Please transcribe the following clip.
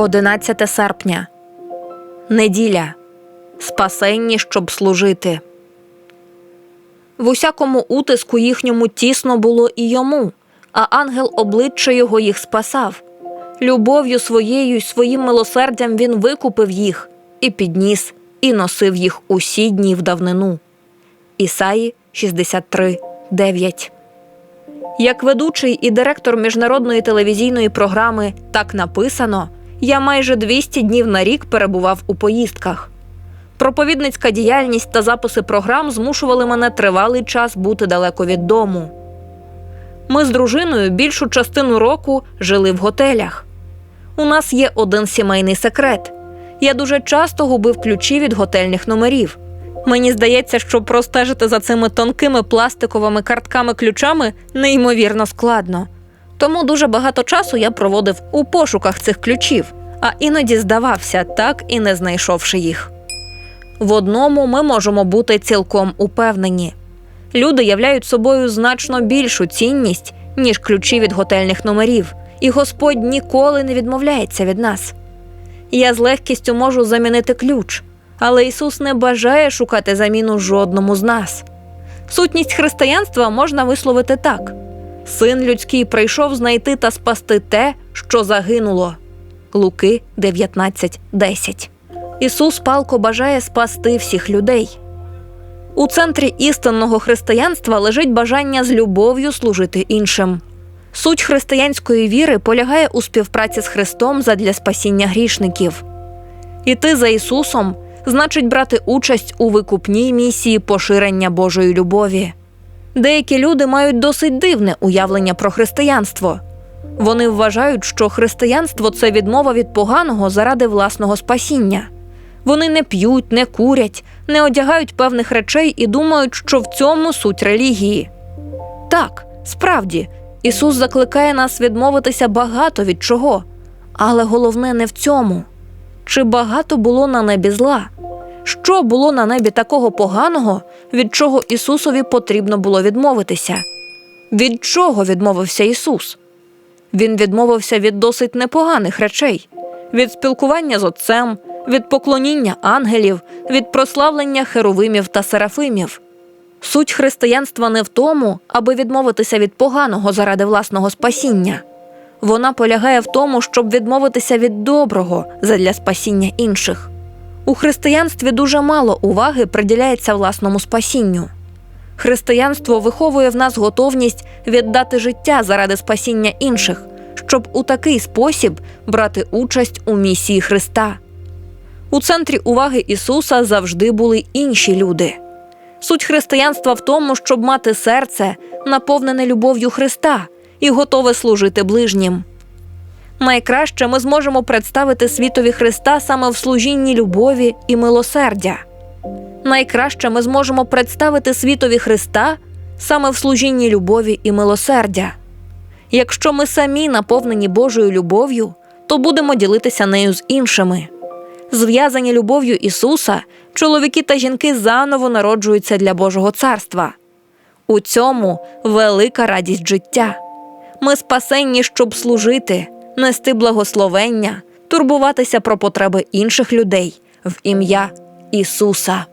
11 серпня. Неділя. Спасенні, щоб служити. В усякому утиску їхньому тісно було і йому, а ангел обличчя його їх спасав. Любов'ю своєю й своїм милосердям він викупив їх і підніс, і носив їх усі дні в давнину. Ісаї 63, 9 Як ведучий і директор міжнародної телевізійної програми Так написано, я майже 200 днів на рік перебував у поїздках. Проповідницька діяльність та записи програм змушували мене тривалий час бути далеко від дому. Ми з дружиною більшу частину року жили в готелях. У нас є один сімейний секрет. Я дуже часто губив ключі від готельних номерів. Мені здається, що простежити за цими тонкими пластиковими картками-ключами неймовірно складно. Тому дуже багато часу я проводив у пошуках цих ключів, а іноді здавався, так і не знайшовши їх. В одному ми можемо бути цілком упевнені. Люди являють собою значно більшу цінність, ніж ключі від готельних номерів, і Господь ніколи не відмовляється від нас. Я з легкістю можу замінити ключ, але Ісус не бажає шукати заміну жодному з нас. Сутність християнства можна висловити так: Син людський прийшов знайти та спасти те, що загинуло. Луки 19.10 Ісус палко бажає спасти всіх людей. У центрі істинного християнства лежить бажання з любов'ю служити іншим. Суть християнської віри полягає у співпраці з Христом задля спасіння грішників. Іти за Ісусом значить брати участь у викупній місії поширення Божої любові. Деякі люди мають досить дивне уявлення про християнство. Вони вважають, що християнство це відмова від поганого заради власного спасіння. Вони не п'ють, не курять, не одягають певних речей і думають, що в цьому суть релігії. Так, справді, Ісус закликає нас відмовитися багато від чого, але головне не в цьому. Чи багато було на небі зла? Що було на небі такого поганого, від чого Ісусові потрібно було відмовитися? Від чого відмовився Ісус? Він відмовився від досить непоганих речей: від спілкування з Отцем, від поклоніння ангелів, від прославлення херовимів та серафимів. Суть християнства не в тому, аби відмовитися від поганого заради власного спасіння. Вона полягає в тому, щоб відмовитися від доброго задля спасіння інших. У християнстві дуже мало уваги приділяється власному спасінню. Християнство виховує в нас готовність віддати життя заради спасіння інших, щоб у такий спосіб брати участь у місії Христа. У центрі уваги Ісуса завжди були інші люди. Суть християнства в тому, щоб мати серце, наповнене любов'ю Христа і готове служити ближнім. Найкраще ми зможемо представити світові Христа саме в служінні любові і милосердя. Найкраще ми зможемо представити світові Христа саме в служінні любові і милосердя. Якщо ми самі наповнені Божою любов'ю, то будемо ділитися нею з іншими. Зв'язані любов'ю Ісуса, чоловіки та жінки заново народжуються для Божого царства. У цьому велика радість життя. Ми спасенні, щоб служити, нести благословення, турбуватися про потреби інших людей в ім'я Ісуса.